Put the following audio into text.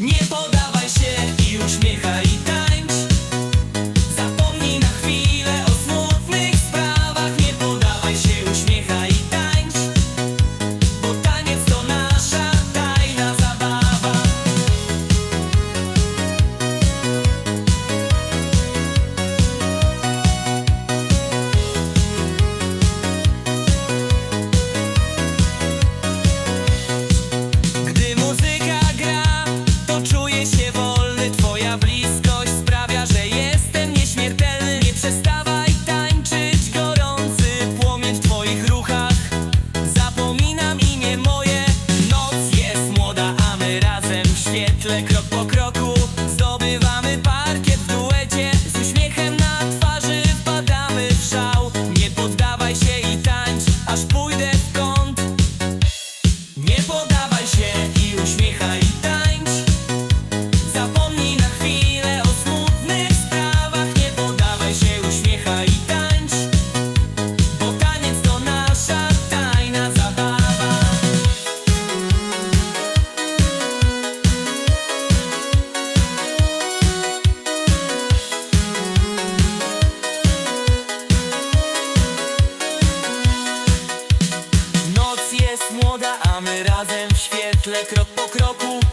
Nie podawaj się i uśmiech. Świetle Krok po kroku zdobywamy Zwykle krok po kroku.